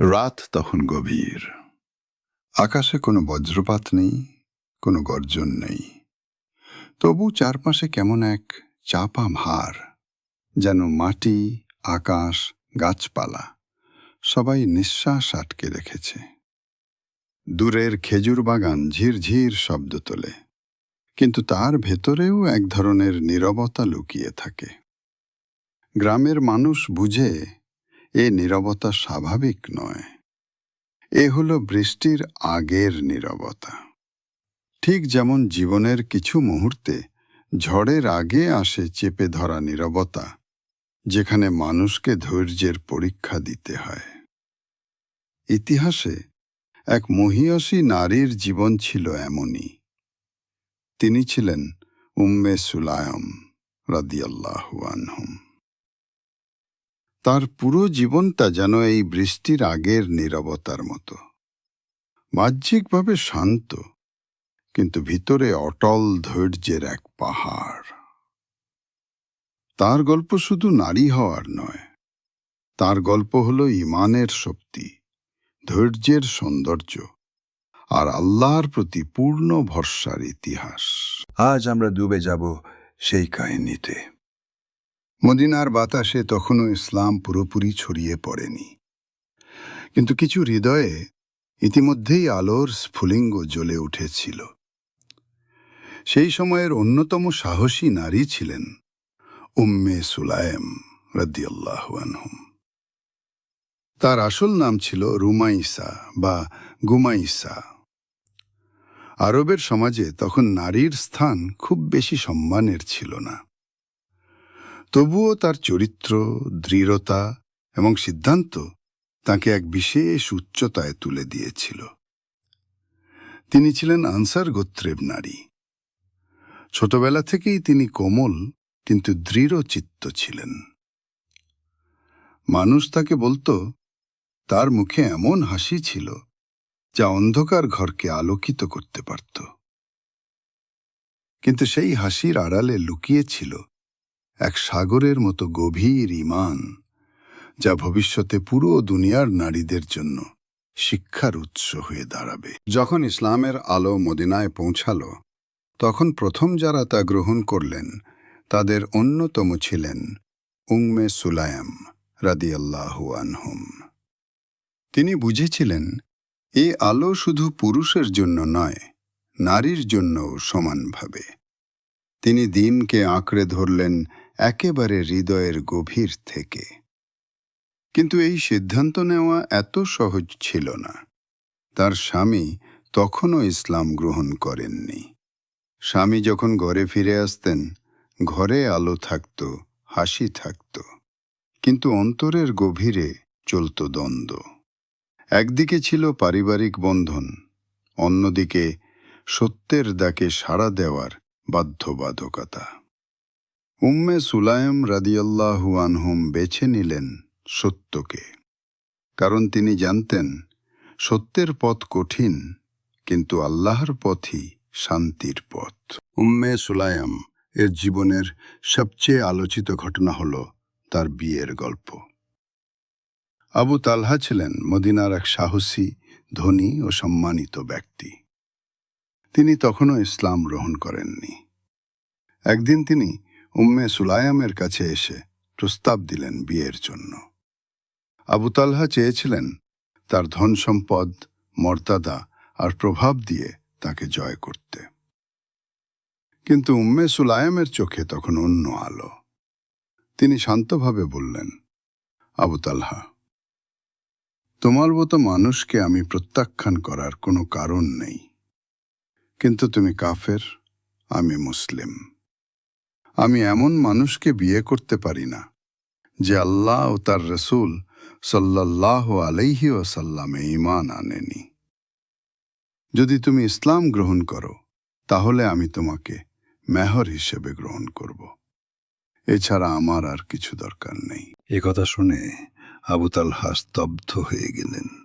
রাত তখন গভীর। আকাশে কোনো বজ্রপাত নেই, কোনো গর্জন নেই। তবু চারপাশে কেমন এক চাপা ভার, যেন মাটি, আকাশ, গাছপালা, সবাই নিঃশ্বাস আটকে রেখেছে। দূরের খেজুর বাগান ঝিরঝির শব্দ তোলে। কিন্তু তার ভেতরেও এক ধরনের নীরবতা লুকিয়ে থাকে। গ্রামের মানুষ বুঝে, এ নীরবতা স্বাভাবিক নয়। এ হলো বৃষ্টির আগের নীরবতা। ঠিক যেমন জীবনের কিছু মুহূর্তে ঝড়ের আগে আসে চেপে ধরা নীরবতা, যেখানে মানুষকে ধৈর্যের পরীক্ষা দিতে হয়। ইতিহাসে এক মহিয়সী নারীর জীবন ছিল এমনই। তিনি ছিলেন উম্মে সুলায়ম রাদিয়াল্লাহু তার পুরো জীবনটা যেন এই বৃষ্টির আগের নীরবতার মতো। বাহ্যিকভাবে শান্ত, কিন্তু ভিতরে অটল ধৈর্যের এক পাহাড়। তার গল্প শুধু নারী হওয়ার নয়, তার গল্প হলো ইমানের শক্তি, ধৈর্যের সৌন্দর্য। আর আল্লাহর প্রতি পূর্ণ ভরসার ইতিহাস। আজ আমরা ডুবে যাব সেই কাহিনীতে। মদিনার বাতাসে তখনও ইসলাম পুরোপুরি ছড়িয়ে পড়েনি। কিন্তু কিছু হৃদয়ে ইতিমধ্যেই আলোর স্ফুলিঙ্গ জ্বলে উঠেছিল। সেই সময়ের অন্যতম সাহসী নারী ছিলেন উম্মে সুলায়েম রদিয়াল্লাহ আনহুম। তার আসল নাম ছিল রুমাইসা বা গুমাইসা। আরবের সমাজে তখন নারীর স্থান খুব বেশি সম্মানের ছিল না। তবুও তার চরিত্র, দৃঢ়তা এবং সিদ্ধান্ত তাকে এক বিশেষ উচ্চতায় তুলে দিয়েছিল। তিনি ছিলেন আনসার গোত্রের নারী। ছোটবেলা থেকেই তিনি কোমল কিন্তু দৃঢ় চিত্ত ছিলেন। মানুষ তাকে বলতো, তার মুখে এমন হাসি ছিল যা অন্ধকার ঘরকে আলোকিত করতে পারত। কিন্তু সেই হাসির আড়ালে লুকিয়েছিল এক সাগরের মতো গভীর ইমান, যা ভবিষ্যতে পুরো দুনিয়ার নারীদের জন্য শিক্ষার উৎস হয়ে দাঁড়াবে। যখন ইসলামের আলো মদিনায় পৌঁছাল, তখন প্রথম যারা তা গ্রহণ করলেন, তাদের অন্যতম ছিলেন উংমে সুলায়াম রাদিয়াল্লাহু আনহুম। তিনি বুঝেছিলেন এ আলো শুধু পুরুষের জন্য নয়, নারীর জন্যও সমানভাবে। তিনি দিনকে আঁকড়ে ধরলেন একেবারে হৃদয়ের গভীর থেকে। কিন্তু এই সিদ্ধান্ত নেওয়া এত সহজ ছিল না। তার স্বামী তখনও ইসলাম গ্রহণ করেননি। স্বামী যখন ঘরে ফিরে আসতেন, ঘরে আলো থাকত, হাসি থাকত, কিন্তু অন্তরের গভীরে চলত দ্বন্দ্ব। একদিকে ছিল পারিবারিক বন্ধন, অন্যদিকে সত্যের ডাকে সাড়া দেওয়ার বাধ্যবাধকতা। উম্মে সুলায়ম রাদিয়াল্লাহু আনহুম বেছে নিলেন সত্যকে। কারণ তিনি জানতেন, সত্যের পথ কঠিন, কিন্তু আল্লাহর পথই শান্তির পথ। উম্মে সুলায়ম এর জীবনের সবচেয়ে আলোচিত ঘটনা হল তার বিয়ের গল্প। আবু তালহা ছিলেন মদিনার এক সাহসী, ধনী ও সম্মানিত ব্যক্তি। তিনি তখনও ইসলাম গ্রহণ করেননি। একদিন তিনি উম্মে সুলায়ামের কাছে এসে প্রস্তাব দিলেন বিয়ের জন্য। আবু তালহা চেয়েছিলেন তার ধন সম্পদ, মর্যাদা আর প্রভাব দিয়ে তাকে জয় করতে। কিন্তু উম্মে সুলায়ামের চোখে তখন অন্য আলো। তিনি শান্তভাবে বললেন, আবু তালহা তোমার মতো মানুষকে আমি প্রত্যাখ্যান করার কোনো কারণ নেই। কিন্তু তুমি কাফের, আমি মুসলিম। আমি এমন মানুষকে বিয়ে করতে পারি না, যে আল্লাহ ও তার রসুল সাল্লাহ আলাইহি ওসাল্লামে ইমান আনেনি। যদি তুমি ইসলাম গ্রহণ করো, তাহলে আমি তোমাকে মেহর হিসেবে গ্রহণ করব। এছাড়া আমার আর কিছু দরকার নেই। এ কথা শুনে আবু তালহা স্তব্ধ হয়ে গেলেন।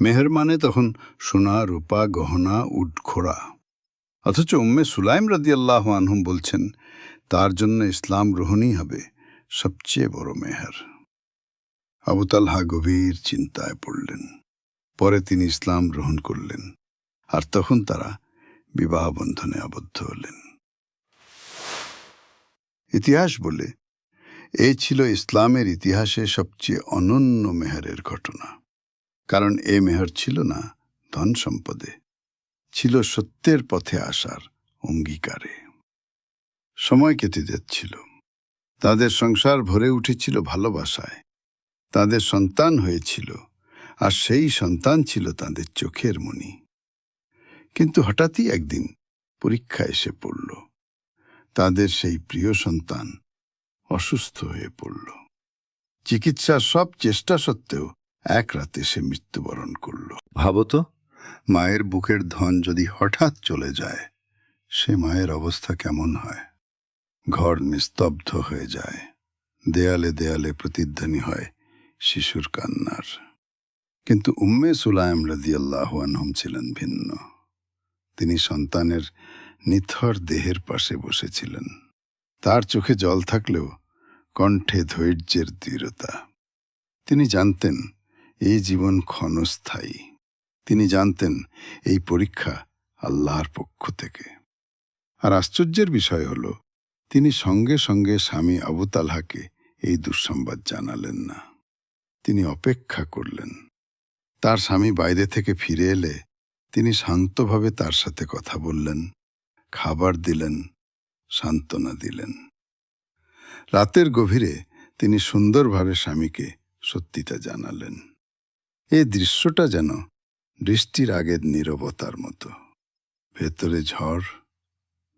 মেহের মানে তখন সোনা, রূপা, গহনা, উটখোড়া। অথচ উম্মে সুলাইম রাদিয়াল্লাহু আনহুম বলছেন, তার জন্য ইসলাম গ্রহণই হবে সবচেয়ে বড় মেহের। আবু তালহা গভীর চিন্তায় পড়লেন। পরে তিনি ইসলাম গ্রহণ করলেন আর তখন তারা বিবাহ বন্ধনে আবদ্ধ হলেন। ইতিহাস বলে এই ছিল ইসলামের ইতিহাসে সবচেয়ে অনন্য মেহরের ঘটনা। কারণ এ মেহর ছিল না ধন সম্পদে, ছিল সত্যের পথে আসার অঙ্গীকারে। সময় কেটে যাচ্ছিল। তাদের সংসার ভরে উঠেছিল ভালোবাসায়। তাদের সন্তান হয়েছিল আর সেই সন্তান ছিল তাদের চোখের মণি। কিন্তু হঠাৎই একদিন পরীক্ষা এসে পড়ল। তাদের সেই প্রিয় সন্তান অসুস্থ হয়ে পড়ল। চিকিৎসার সব চেষ্টা সত্ত্বেও এক রাতে সে মৃত্যুবরণ করল। ভাবো তো। মায়ের বুকের ধন যদি হঠাৎ চলে যায় সে মায়ের অবস্থা কেমন হয়? ঘর নিস্তব্ধ হয়ে যায়। দেয়ালে দেয়ালে প্রতিধ্বনি হয় শিশুর কান্নার। কিন্তু উম্মে সুলাইম রাদিয়াল্লাহ আনহম ছিলেন ভিন্ন। তিনি সন্তানের নিথর দেহের পাশে বসেছিলেন। তার চোখে জল থাকলেও কণ্ঠে ধৈর্যের দৃঢ়তা। তিনি জানতেন, এই জীবন ক্ষণস্থায়ী। তিনি জানতেন, এই পরীক্ষা আল্লাহর পক্ষ থেকে। আর আশ্চর্যের বিষয় হল, তিনি সঙ্গে সঙ্গে স্বামী আবু তালহাকে এই দুঃসংবাদ জানালেন না। তিনি অপেক্ষা করলেন। তার স্বামী বাইরে থেকে ফিরে এলে তিনি শান্তভাবে তার সাথে কথা বললেন, খাবার দিলেন, সান্ত্বনা দিলেন। রাতের গভীরে তিনি সুন্দরভাবে স্বামীকে সত্যিটা জানালেন। এই দৃশ্যটা যেন বৃষ্টির আগের নীরবতার মতো। ভেতরে ঝড়,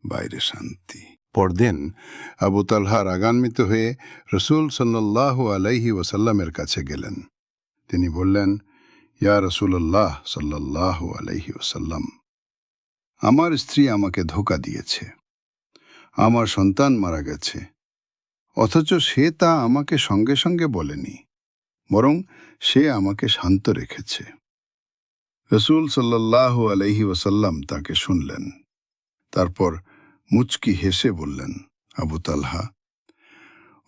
বাইরে শান্তি। পরদিন আবু তালহা রাগান্বিত হয়ে রসুল সাল্লাহ আলাইহি ওসাল্লামের কাছে গেলেন। তিনি বললেন, ইয়া রসুল্লাহ সাল্লাহ আলাইহি ওসাল্লাম আমার স্ত্রী আমাকে ধোকা দিয়েছে। আমার সন্তান মারা গেছে। অথচ সে তা আমাকে সঙ্গে সঙ্গে বলেনি, বরং সে আমাকে শান্ত রেখেছে। রসুল সাল্লাহ আলহি ওসাল্লাম তাকে শুনলেন, তারপর মুচকি হেসে বললেন, আবু তালহা,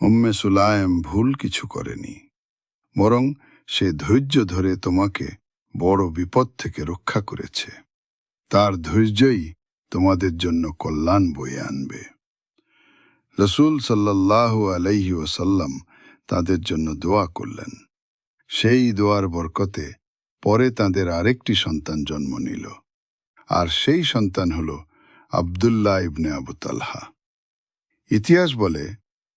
উম্মে সুলায়েম ভুল কিছু করেনি, বরং সে ধৈর্য ধরে তোমাকে বড় বিপদ থেকে রক্ষা করেছে। তার ধৈর্যই তোমাদের জন্য কল্যাণ বয়ে আনবে। রসুল সাল্লাহ আলাইহি ওসাল্লাম তাদের জন্য দোয়া করলেন। সেই দোয়ার বরকতে পরে তাদের আরেকটি সন্তান জন্ম নিল। আর সেই সন্তান হল আবদুল্লাহ ইবনে আবু তালহা। ইতিহাস বলে,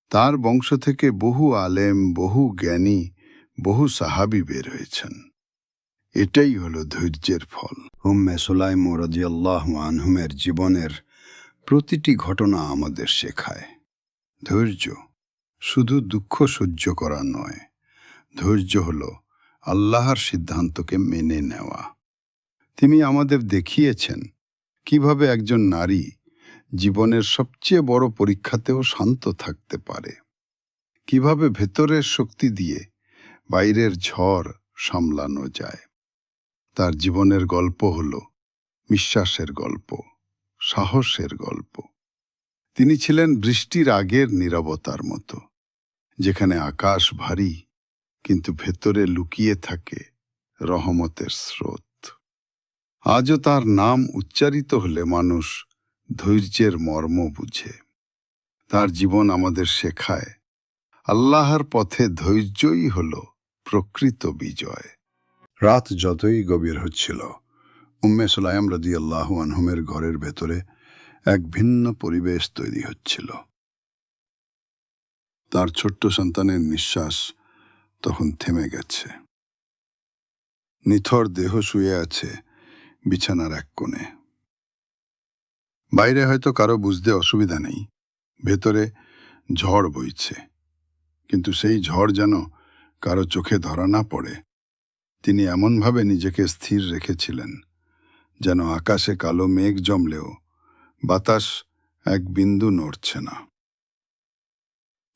তার বংশ থেকে বহু আলেম, বহু জ্ঞানী, বহু সাহাবি বের হয়েছেন। এটাই হল ধৈর্যের ফল। উম্মে সুলাইম রাজিয়াল্লাহ আনহুমের জীবনের প্রতিটি ঘটনা আমাদের শেখায়। ধৈর্য, শুধু দুঃখ সহ্য করা নয়। ধৈর্য হল আল্লাহর সিদ্ধান্তকে মেনে নেওয়া। তিনি আমাদের দেখিয়েছেন কীভাবে একজন নারী জীবনের সবচেয়ে বড় পরীক্ষাতেও শান্ত থাকতে পারে। কীভাবে ভেতরের শক্তি দিয়ে বাইরের ঝড় সামলানো যায়। তার জীবনের গল্প হল বিশ্বাসের গল্প, সাহসের গল্প। তিনি ছিলেন বৃষ্টির আগের নীরবতার মতো, যেখানে আকাশ ভারী, কিন্তু ভেতরে লুকিয়ে থাকে রহমতের স্রোত। আজও তার নাম উচ্চারিত হলে মানুষ ধৈর্যের মর্ম বুঝে। তার জীবন আমাদের শেখায়, আল্লাহর পথে ধৈর্যই হল প্রকৃত বিজয়। রাত যতই গভীর হচ্ছিল, উম্মে সুলাইম রদি আল্লাহ আনহুমের ঘরের ভেতরে এক ভিন্ন পরিবেশ তৈরি হচ্ছিল। তার ছোট্ট সন্তানের নিঃশ্বাস তখন থেমে গেছে। নিথর দেহ শুয়ে আছে বিছানার এক কোণে। বাইরে হয়তো কারও বুঝতে অসুবিধা নেই, ভেতরে ঝড় বইছে। কিন্তু সেই ঝড় যেন কারও চোখে ধরা না পড়ে, তিনি এমনভাবে নিজেকে স্থির রেখেছিলেন, যেন আকাশে কালো মেঘ জমলেও বাতাস এক বিন্দু নড়ছে না।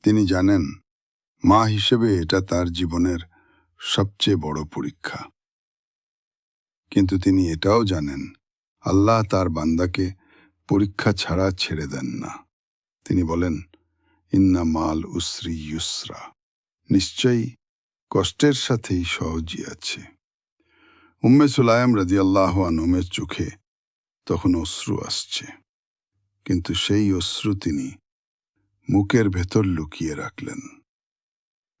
তিনি জানেন, মা হিসেবে এটা তার জীবনের সবচেয়ে বড় পরীক্ষা। কিন্তু তিনি এটাও জানেন, আল্লাহ তার বান্দাকে পরীক্ষা ছাড়া ছেড়ে দেন না। তিনি বলেন, ইন্না মাল উসরি ইউসরা। নিশ্চয়ই কষ্টের সাথেই সহজই আছে। উম্মে সুলাইম রাদিয়াল্লাহু আনহুমের চোখে তখন অশ্রু আসছে। কিন্তু সেই অশ্রু তিনি মুখের ভেতর লুকিয়ে রাখলেন।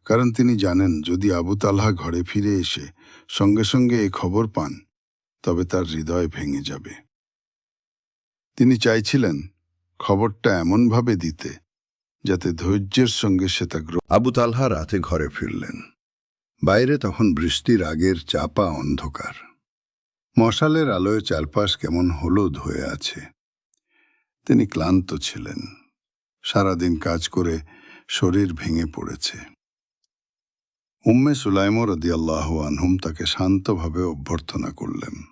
কারণ তিনি জানেন, যদি আবু তালহা ঘরে ফিরে এসে সঙ্গে সঙ্গে এই খবর পান, তবে তার হৃদয় ভেঙে যাবে। তিনি চাইছিলেন খবরটা এমনভাবে দিতে, যাতে ধৈর্যের সঙ্গে সে তা আবু তালহা রাতে ঘরে ফিরলেন। বাইরে তখন বৃষ্টির আগের চাপা অন্ধকার। মশালের আলোয় চারপাশ কেমন হলুদ হয়ে আছে। তিনি ক্লান্ত ছিলেন। সারাদিন কাজ করে শরীর ভেঙে পড়েছে। উম্মে সুলাইম রদিয়াল্লাহ আনহুম তাকে শান্তভাবে অভ্যর্থনা করলেন।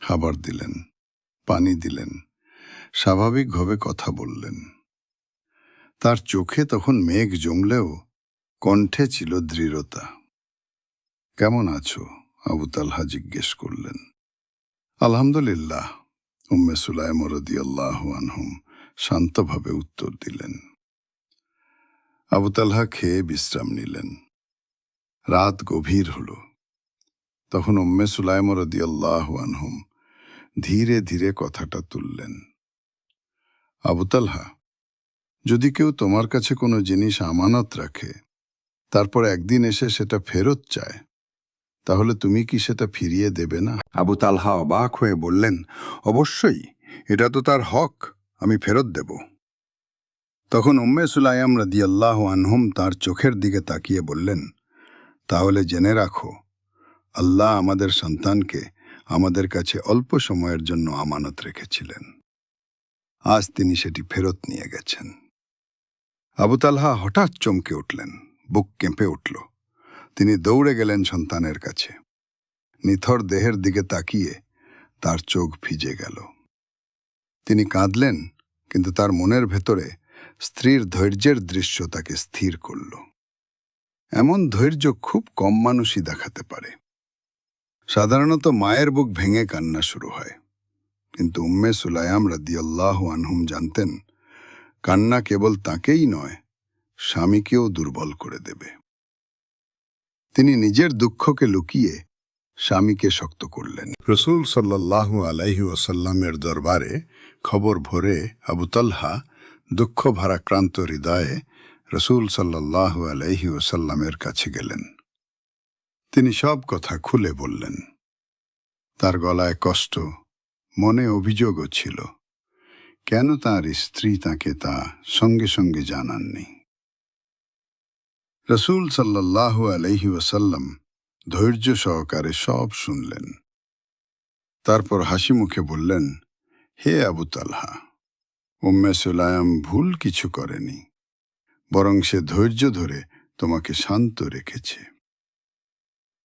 খাবার দিলেন, পানি দিলেন স্বাভাবিকভাবে কথা বললেন। তার চোখে তখন মেঘ জমলেও কণ্ঠে ছিল দৃঢ়তা। কেমন আছো? আবু তালহা জিজ্ঞেস করলেন। আলহামদুলিল্লাহ। উম্মে সুলাইম রদিয়াল্লাহ আনহুম শান্তভাবে উত্তর দিলেন। আবু খেয়ে বিশ্রাম নিলেন। রাত গভীর হল। তখন উম্মে সুলাইম রদিয়াল্লাহ আনহুম ধীরে ধীরে কথাটা তুললেন। আবু যদি কেউ তোমার কাছে কোনো জিনিস আমানত রাখে, তারপর একদিন এসে সেটা ফেরত চায় তাহলে তুমি কি সেটা ফিরিয়ে দেবে না? আবু তালহা অবাক হয়ে বললেন, অবশ্যই, এটা তো তার হক, আমি ফেরত দেব। তখন উম্মে সুলাইম রাদিয়াল্লাহ আনহুম তার চোখের দিকে তাকিয়ে বললেন, তাহলে জেনে রাখো, আল্লাহ আমাদের সন্তানকে আমাদের কাছে অল্প সময়ের জন্য আমানত রেখেছিলেন। আজ তিনি সেটি ফেরত নিয়ে গেছেন। আবু তালহা হঠাৎ চমকে উঠলেন, বুক কেঁপে উঠল। তিনি দৌড়ে গেলেন সন্তানের কাছে। নিথর দেহের দিকে তাকিয়ে তার চোখ ভিজে গেল। তিনি কাঁদলেন, কিন্তু তার মনের ভেতরে স্ত্রীর ধৈর্যের দৃশ্য তাকে স্থির করল। এমন ধৈর্য খুব কম মানুষই দেখাতে পারে। সাধারণত মায়ের বুক ভেঙে কান্না শুরু হয়। কিন্তু উম্মে সুলায়াম রাদিয়াল্লাহ আনহুম জানতেন, কান্না কেবল তাকেই নয়, স্বামীকেও দুর্বল করে দেবে। তিনি নিজের দুঃখকে লুকিয়ে স্বামীকে শক্ত করলেন। রসুল সাল্লাল্লাহু আলাইহি ওসাল্লামের দরবারে খবর ভরে আবু দুঃখ ভারাক্রান্ত হৃদয়ে রসুল সাল্লাল্লাহু আলাইহি ওসাল্লামের কাছে গেলেন। তিনি সব কথা খুলে বললেন। তার গলায় কষ্ট, মনে অভিযোগও ছিল। কেন তার স্ত্রী তাকে তা সঙ্গে সঙ্গে জানাননি? রসুল সাল্লাল্লাহু আলহি ওসাল্লাম ধৈর্য সহকারে সব শুনলেন। তারপর হাসি মুখে বললেন, হে আবু তালহা, উম্মে সুলায়াম ভুল কিছু করেনি, বরং সে ধৈর্য ধরে তোমাকে শান্ত রেখেছে।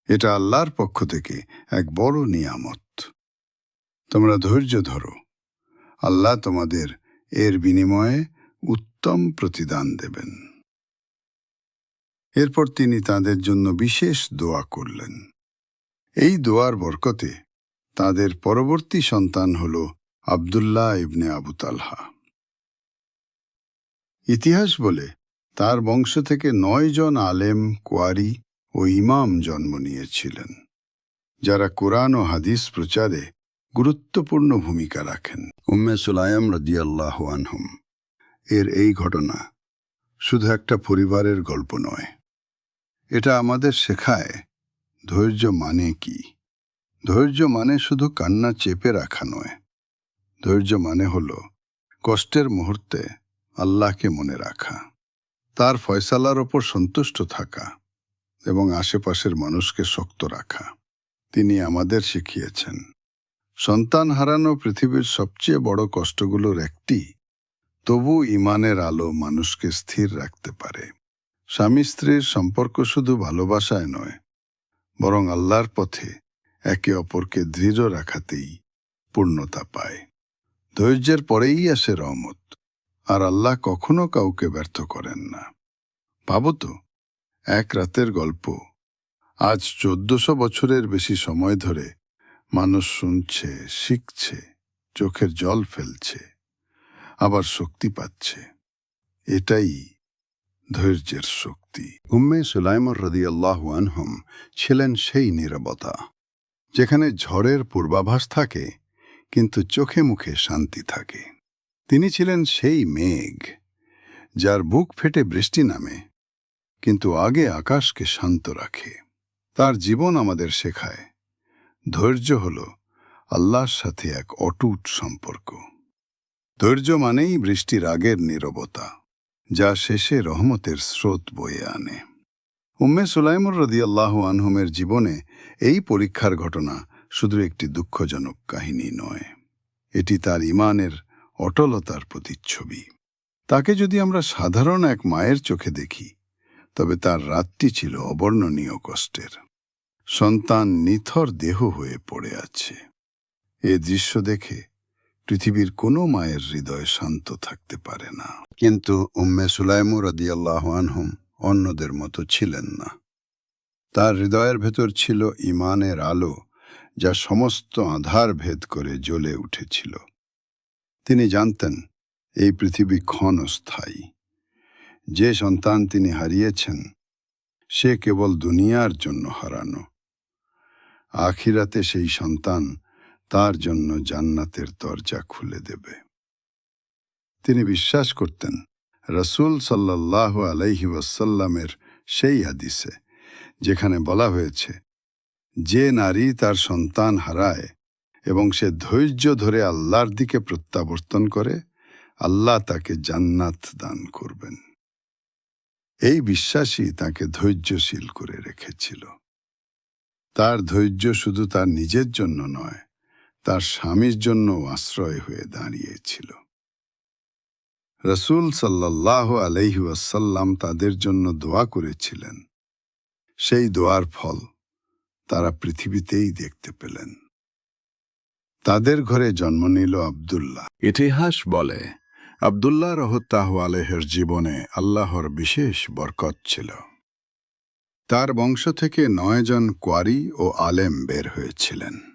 এটা আল্লাহর পক্ষ থেকে এক বড় নিয়ামত। তোমরা ধৈর্য ধরো। আল্লাহ তোমাদের এর বিনিময়ে উত্তম প্রতিদান দেবেন। এরপর তিনি তাদের জন্য বিশেষ দোয়া করলেন। এই দোয়ার বরকতে তাদের পরবর্তী সন্তান হল আবদুল্লাহ ইবনে আবু তালহা। ইতিহাস বলে তার বংশ থেকে নয় জন আলেম, কোয়ারি ও ইমাম জন্ম নিয়েছিলেন, যারা কোরআন ও হাদিস প্রচারে গুরুত্বপূর্ণ ভূমিকা রাখেন। উম্মে সুলাইম রাদিয়াল্লাহ আনহুম, এর এই ঘটনা শুধু একটা পরিবারের গল্প নয় এটা আমাদের শেখায়, ধৈর্য মানে কি? ধৈর্য মানে শুধু কান্না চেপে রাখা নয়। ধৈর্য মানে হল কষ্টের মুহূর্তে আল্লাহকে মনে রাখা, তার ফয়সালার ওপর সন্তুষ্ট থাকা এবং আশেপাশের মানুষকে শক্ত রাখা। তিনি আমাদের শিখিয়েছেন। সন্তান হারানো পৃথিবীর সবচেয়ে বড় কষ্টগুলোর একটি, তবু ইমানের আলো মানুষকে স্থির রাখতে পারে। স্বামী স্ত্রীর সম্পর্ক শুধু ভালোবাসায় নয়, বরং আল্লাহর পথে একে অপরকে দৃঢ় রাখাতেই পূর্ণতা পায়। ধৈর্যের পরেই আসে রহমত, আর আল্লাহ কখনো কাউকে ব্যর্থ করেন না। ভাবো তো, এক রাতের গল্প। আজ চোদ্দশো বছরের বেশি সময় ধরে মানুষ শুনছে, শিখছে, চোখের জল ফেলছে, আবার শক্তি পাচ্ছে। এটাই ধৈর্যের শক্তি। উম্মে সুলাইমর রদিয়াল্লাহু আনহুম ছিলেন সেই নীরবতা, যেখানে ঝড়ের পূর্বাভাস থাকে, কিন্তু চোখে মুখে শান্তি থাকে। তিনি ছিলেন সেই মেঘ, যার বুক ফেটে বৃষ্টি নামে, কিন্তু আগে আকাশকে শান্ত রাখে। তার জীবন আমাদের শেখায়, ধৈর্য হল আল্লাহর সাথে এক অটুট সম্পর্ক। ধৈর্য মানেই বৃষ্টির আগের নীরবতা। যা শেষে রহমতের স্রোত বয়ে আনে। উম্মে সুলাইমুর রদিয়াল্লাহ আনহুমের জীবনে এই পরীক্ষার ঘটনা শুধু একটি দুঃখজনক কাহিনী নয়, এটি তার ইমানের অটলতার প্রতিচ্ছবি। তাকে যদি আমরা সাধারণ এক মায়ের চোখে দেখি, তবে তার রাতটি ছিল অবর্ণনীয় কষ্টের। সন্তান নিথর দেহ হয়ে পড়ে আছে। এ দৃশ্য দেখে পৃথিবীর কোনো মায়ের হৃদয় শান্ত থাকতে পারে না। কিন্তু উম্মে সুলাইমুর রদিয়াল্লাহ আনহুম অন্যদের মতো ছিলেন না। তার হৃদয়ের ভেতর ছিল ইমানের আলো, যা সমস্ত আধার ভেদ করে জ্বলে উঠেছিল। তিনি জানতেন, এই পৃথিবী ক্ষণস্থায়ী। যে সন্তান তিনি হারিয়েছেন, সে কেবল দুনিয়ার জন্য হারানো। আখিরাতে সেই সন্তান তার জন্য জান্নাতের দরজা খুলে দেবে। তিনি বিশ্বাস করতেন, রসুল সাল্লাহ আলাইহি ওয়াসাল্লামের সেই হাদিসে, যেখানে বলা হয়েছে, যে নারী তার সন্তান হারায় এবং সে ধৈর্য ধরে আল্লাহর দিকে প্রত্যাবর্তন করে, আল্লাহ তাকে জান্নাত দান করবেন। এই বিশ্বাসই তাকে ধৈর্যশীল করে রেখেছিল। তার ধৈর্য শুধু তার নিজের জন্য নয় তার স্বামীর জন্য আশ্রয় হয়ে দাঁড়িয়েছিল। রসুল সাল্লাহ আলহি ওয়াসাল্লাম তাদের জন্য দোয়া করেছিলেন। সেই দোয়ার ফল তারা পৃথিবীতেই দেখতে পেলেন। তাদের ঘরে জন্ম নিল আবদুল্লাহ। ইতিহাস বলে, আবদুল্লাহ রহত্তাহ আলেহের জীবনে আল্লাহর বিশেষ বরকত ছিল। তার বংশ থেকে নয়জন কোয়ারি ও আলেম বের হয়েছিলেন।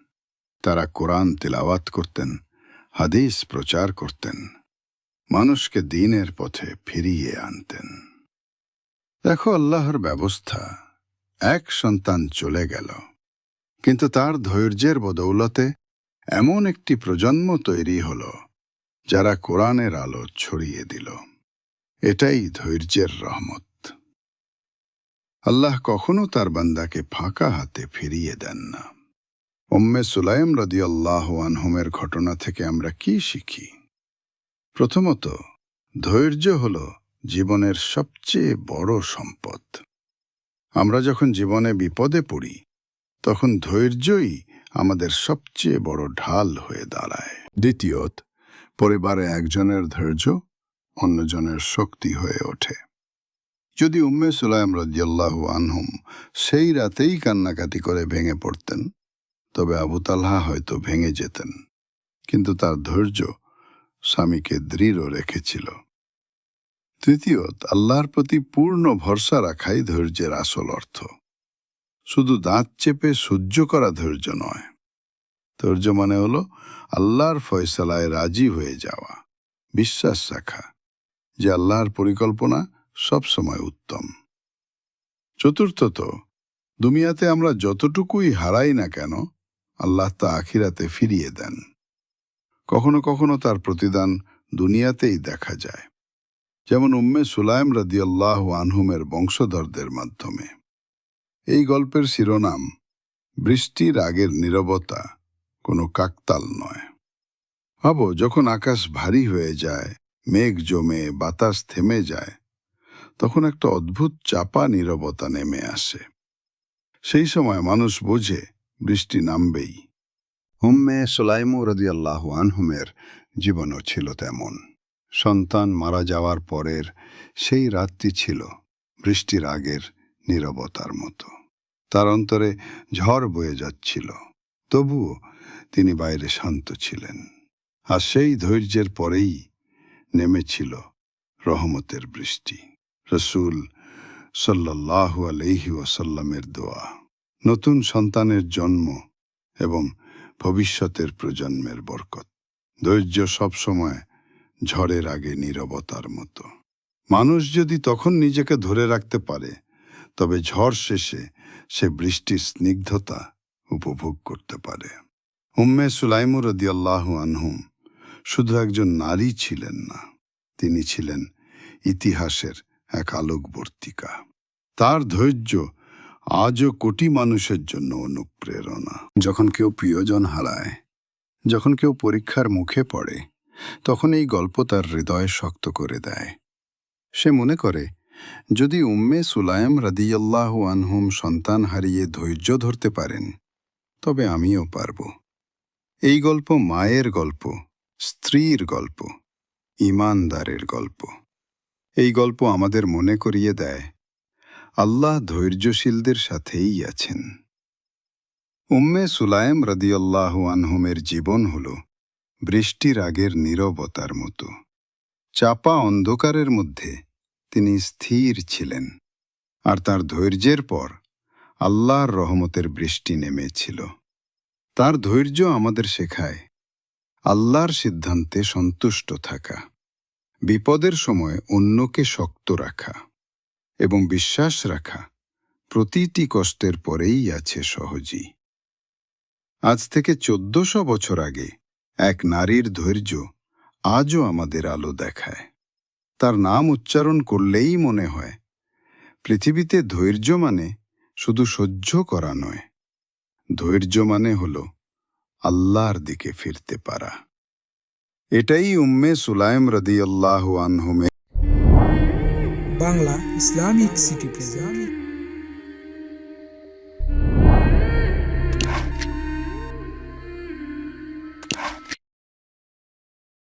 তারা কোরআন তিলাওয়াত করতেন, হাদিস প্রচার করতেন, মানুষকে দিনের পথে ফিরিয়ে আনতেন। দেখো, আল্লাহর ব্যবস্থা, এক সন্তান চলে গেল, কিন্তু তার ধৈর্যের বদৌলতে এমন একটি প্রজন্ম তৈরি হল, যারা কোরআনের আলো ছড়িয়ে দিল। এটাই ধৈর্যের রহমত। আল্লাহ কখনো তার বান্দাকে ফাঁকা হাতে ফিরিয়ে দেন না। উম্মে সুলাইম রদিয়াল্লাহ আনহুমের ঘটনা থেকে আমরা কি শিখি? প্রথমত, ধৈর্য হল জীবনের সবচেয়ে বড় সম্পদ। আমরা যখন জীবনে বিপদে পড়ি, তখন ধৈর্যই আমাদের সবচেয়ে বড় ঢাল হয়ে দাঁড়ায়। দ্বিতীয়ত, পরিবারে একজনের ধৈর্য অন্যজনের শক্তি হয়ে ওঠে। যদি উম্মে সুলাইম রদিয়াল্লাহু আনহুম সেই রাতেই কান্নাকাটি করে ভেঙে পড়তেন তবে আবু হয়তো ভেঙে যেতেন, কিন্তু তার ধৈর্য স্বামীকে দৃঢ় রেখেছিল। তৃতীয়ত, আল্লাহর প্রতি পূর্ণ ভরসা রাখাই ধৈর্যের আসল অর্থ। শুধু দাঁত চেপে সহ্য করা ধৈর্য নয়। ধৈর্য মানে হল আল্লাহর ফয়সালায় রাজি হয়ে যাওয়া, বিশ্বাস রাখা, যে আল্লাহর পরিকল্পনা সবসময় উত্তম। চতুর্থত, দুনিয়াতে আমরা যতটুকুই হারাই না কেন আল্লাহ তা আখিরাতে ফিরিয়ে দেন। কখনো কখনো তার প্রতিদান দুনিয়াতেই দেখা যায়। যেমন উম্মে সুলাইম রাদিয়াল্লাহ আনহুমের বংশধরদের মাধ্যমে। এই গল্পের শিরোনাম, বৃষ্টির আগের নীরবতা, কোনো কাকতাল নয়। ভাবো, যখন আকাশ ভারী হয়ে যায়, মেঘ জমে, বাতাস থেমে যায়, তখন একটা অদ্ভুত চাপা নীরবতা নেমে আসে। সেই সময় মানুষ বোঝে বৃষ্টি নামবেই। হুম্মে সোলাইমু রদিয়াল্লাহ আনহুমের জীবনও ছিল তেমন। সন্তান মারা যাওয়ার পরের সেই রাতটি ছিল বৃষ্টির আগের নীরবতার মতো। তার অন্তরে ঝড় বয়ে যাচ্ছিল, তবুও তিনি বাইরে শান্ত ছিলেন। আর সেই ধৈর্যের পরেই নেমেছিল রহমতের বৃষ্টি। রসুল সাল্লাহ আলহি ওয়াসাল্লামের দোয়া। নতুন সন্তানের জন্ম এবং ভবিষ্যতের প্রজন্মের বরকত। ধৈর্য সবসময় ঝড়ের আগে নীরবতার মতো। মানুষ যদি তখন নিজেকে ধরে রাখতে পারে, তবে ঝড় শেষে সে বৃষ্টির স্নিগ্ধতা উপভোগ করতে পারে। উম্মে সুলাইমুর রদিয়াল্লাহ আনহুম শুধু একজন নারী ছিলেন না, তিনি ছিলেন ইতিহাসের এক আলোকবর্তিকা। তার ধৈর্য আজও কোটি মানুষের জন্য অনুপ্রেরণা। যখন কেউ প্রিয়জন হারায়, যখন কেউ পরীক্ষার মুখে পড়ে, তখন এই গল্প তার হৃদয় শক্ত করে দেয়। সে মনে করে, যদি উম্মে সুলায়ম রাদিয়াল্লাহ আনহুম সন্তান হারিয়ে ধৈর্য ধরতে পারেন, তবে আমিও পারব। এই গল্প মায়ের গল্প, স্ত্রীর গল্প, ইমানদারের গল্প। এই গল্প আমাদের মনে করিয়ে দেয় আল্লাহ ধৈর্যশীলদের সাথেই আছেন। উম্মে সুলাইম রদিয়াল্লাহু আনহুমের জীবন হল বৃষ্টির আগের নীরবতার মতো। চাপা অন্ধকারের মধ্যে তিনি স্থির ছিলেন, আর তার ধৈর্যের পর আল্লাহর রহমতের বৃষ্টি নেমেছিল। তার ধৈর্য আমাদের শেখায় আল্লাহর সিদ্ধান্তে সন্তুষ্ট থাকা, বিপদের সময় অন্যকে শক্ত রাখা। এবং বিশ্বাস রাখা প্রতিটি কষ্টের পরেই আছে সহজই। আজ থেকে চোদ্দশো বছর আগে এক নারীর ধৈর্য আজও আমাদের আলো দেখায়। তার নাম উচ্চারণ করলেই মনে হয়, পৃথিবীতে ধৈর্য মানে শুধু সহ্য করা নয়, ধৈর্য মানে হল আল্লাহর দিকে ফিরতে পারা। এটাই উম্মে সুলাইম রদিয়াল্লাহু আনহুমে বাংলা ইসলামিক সিটি প্রেজেন্ট